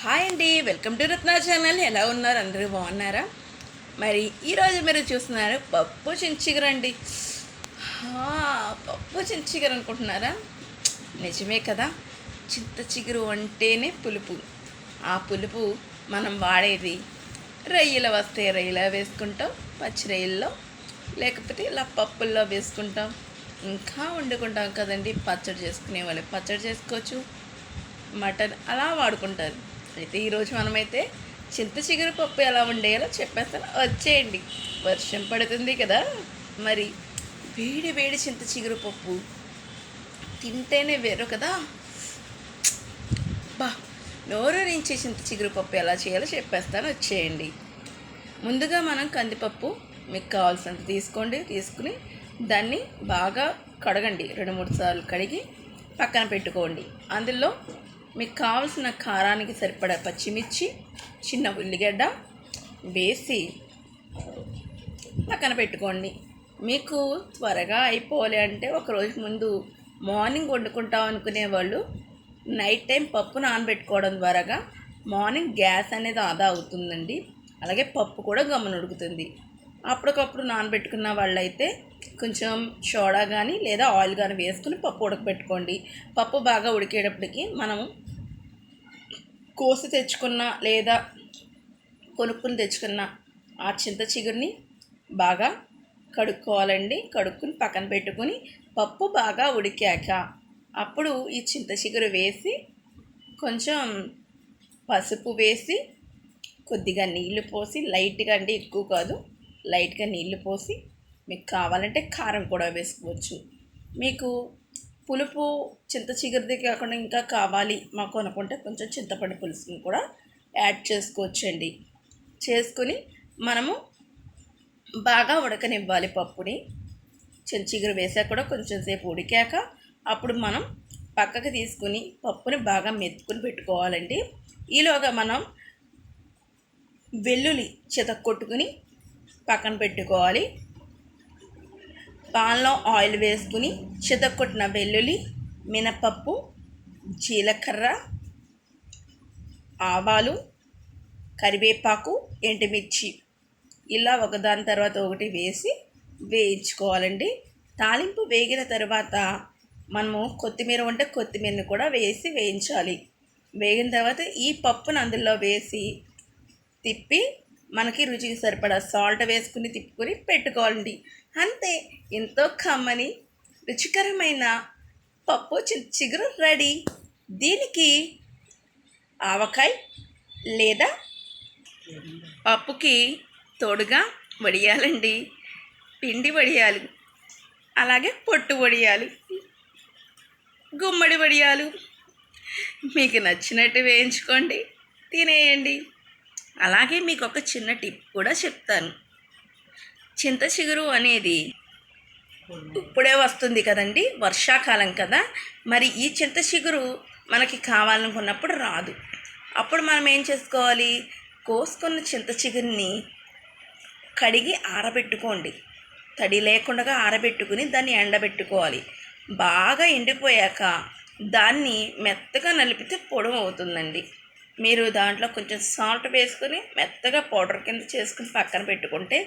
Hi అండి welcome to Ratna channel. ఎలా ఉన్నారు? అందరూ బాగున్నారా? మరి ఈరోజు మీరు చూస్తున్నారు పప్పు చించిగర అండి. పప్పు చించిగర అనుకుంటున్నారా? నిజమే కదా. చింత చిగురు అంటేనే పులుపు. ఆ పులుపు మనం వాడేది రొయ్యలు వస్తే రొయ్యలో వేసుకుంటాం పచ్చి రొయ్యల్లో లేకపోతే ఇలా పప్పుల్లో వేసుకుంటాం. ఇంకా వండుకుంటాం కదండి పచ్చడి చేసుకునే వాళ్ళు. పచ్చడి చేసుకోవచ్చు మటన్ అలా వాడుకుంటారు. అయితే ఈరోజు మనమైతే చింత చిగురు పప్పు ఎలా వండేయాలో చెప్పేస్తాను. వచ్చేయండి. వర్షం పడుతుంది కదా. మరి వేడి వేడి చింత చిగురు పప్పు తింటేనే వేరు కదా. బా నోరు నుంచి చింత చిగురు పప్పు ఎలా చేయాలో చెప్పేస్తాను. వచ్చేయండి. ముందుగా మనం కందిపప్పు మీకు కావాల్సినంత తీసుకోండి. తీసుకుని దాన్ని బాగా కడగండి. రెండు మూడు సార్లు కడిగి పక్కన పెట్టుకోండి. అందులో మీకు కావాల్సిన కారానికి సరిపడా పచ్చిమిర్చి చిన్న ఉల్లిగడ్డ వేసి పక్కన పెట్టుకోండి. మీకు త్వరగా అయిపోవాలి అంటే ఒకరోజు ముందు మార్నింగ్ వండుకుంటాం అనుకునే వాళ్ళు నైట్ టైం పప్పు నానబెట్టుకోవడం ద్వారాగా మార్నింగ్ గ్యాస్ అనేది ఆదా అవుతుందండి. అలాగే పప్పు కూడా గమ్మున ఉడుకుతుంది. అప్పటికప్పుడు నానబెట్టుకున్న వాళ్ళైతే కొంచెం సోడా కానీ లేదా ఆయిల్ కానీ వేసుకుని పప్పు ఉడకబెట్టుకోండి. పప్పు బాగా ఉడికేటప్పటికి మనం కోసి తెచ్చుకున్న లేదా కొనుక్కుని తెచ్చుకున్న ఆ చింత చిగురిని బాగా కడుక్కోవాలండి. కడుక్కుని పక్కన పెట్టుకుని పప్పు బాగా ఉడికాక అప్పుడు ఈ చింత చిగురు వేసి కొంచెం పసుపు వేసి కొద్దిగా నీళ్ళు పోసి లైట్గా అంటే ఎక్కువ కాదు లైట్గా నీళ్ళు పోసి మీకు కావాలంటే కారం కూడా వేసుకోవచ్చు. మీకు పులుపు చింత చిగురిది కాకుండా ఇంకా కావాలి మాకు అనుకుంటే కొంచెం చింతపండు పులుసుని కూడా యాడ్ చేసుకోవచ్చండి. చేసుకుని మనము బాగా ఉడకనివ్వాలి పప్పుని. చింత చిగురు వేసాక కూడా కొంచెం సేపు ఉడికాక అప్పుడు మనం పక్కకు తీసుకుని పప్పుని బాగా మెత్తుకుని పెట్టుకోవాలండి. ఈలోగా మనం వెల్లుల్లి చితక్కొట్టుకుని పక్కన పెట్టుకోవాలి. పాన్లో ఆయిల్ వేసుకుని చితక్కొట్టిన వెల్లుల్లి మినపప్పు జీలకర్ర ఆవాలు కరివేపాకు ఎండుమిర్చి. ఇలా ఒకదాని తర్వాత ఒకటి వేసి వేయించుకోవాలండి. తాలింపు వేగిన తర్వాత మనము కొత్తిమీర ఉంటే కొత్తిమీరని కూడా వేసి వేయించాలి. వేగిన తర్వాత ఈ పప్పును అందులో వేసి తిప్పి మనకి రుచికి సరిపడా సాల్ట్ వేసుకుని తిప్పుకొని పెట్టుకోవాలండి. అంతే ఎంతో కమ్మని రుచికరమైన పప్పు చి- చిగురు రెడీ. దీనికి ఆవకాయ లేదా పప్పుకి తోడుగా వడియాలండి. పిండి వడియాలు అలాగే పొట్టు వడియాలు గుమ్మడి వడియాలు. మీకు నచ్చినట్టు వేయించుకోండి తినేయండి. అలాగే మీకు ఒక చిన్న టిప్ కూడా చెప్తాను. చింత చిగురు అనేది ఇప్పుడే వస్తుంది కదండి వర్షాకాలం కదా. మరి ఈ చింత చిగురు మనకి కావాలనుకున్నప్పుడు రాదు. అప్పుడు మనం ఏం చేసుకోవాలి? కోసుకున్న చింత చిగురిని కడిగి ఆరబెట్టుకోండి. తడి లేకుండా ఆరబెట్టుకుని దాన్ని ఎండబెట్టుకోవాలి. బాగా ఎండిపోయాక దాన్ని మెత్తగా నలిపితే పొడవు అవుతుందండి. మీరు దాంట్లో కొంచెం సాల్ట్ వేసుకుని మెత్తగా పౌడర్ కింద చేసుకుని పక్కన పెట్టుకుంటే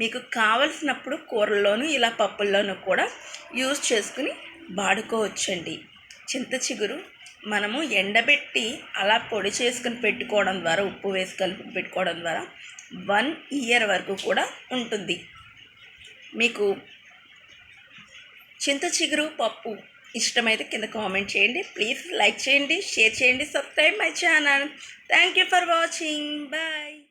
మీకు కావలసినప్పుడు కూరల్లోనూ ఇలా పప్పుల్లోనూ కూడా యూజ్ చేసుకుని వాడుకోవచ్చండి. చింత చిగురు మనము ఎండబెట్టి అలా పొడి చేసుకుని పెట్టుకోవడం ద్వారా ఉప్పు వేసి కలిపి పెట్టుకోవడం ద్వారా వన్ ఇయర్ వరకు కూడా ఉంటుంది. మీకు చింత చిగురు పప్పు ఇష్టమైతే కింద కామెంట్ చేయండి. ప్లీజ్ లైక్ చేయండి షేర్ చేయండి subscribe my channel. Thank you for watching. Bye.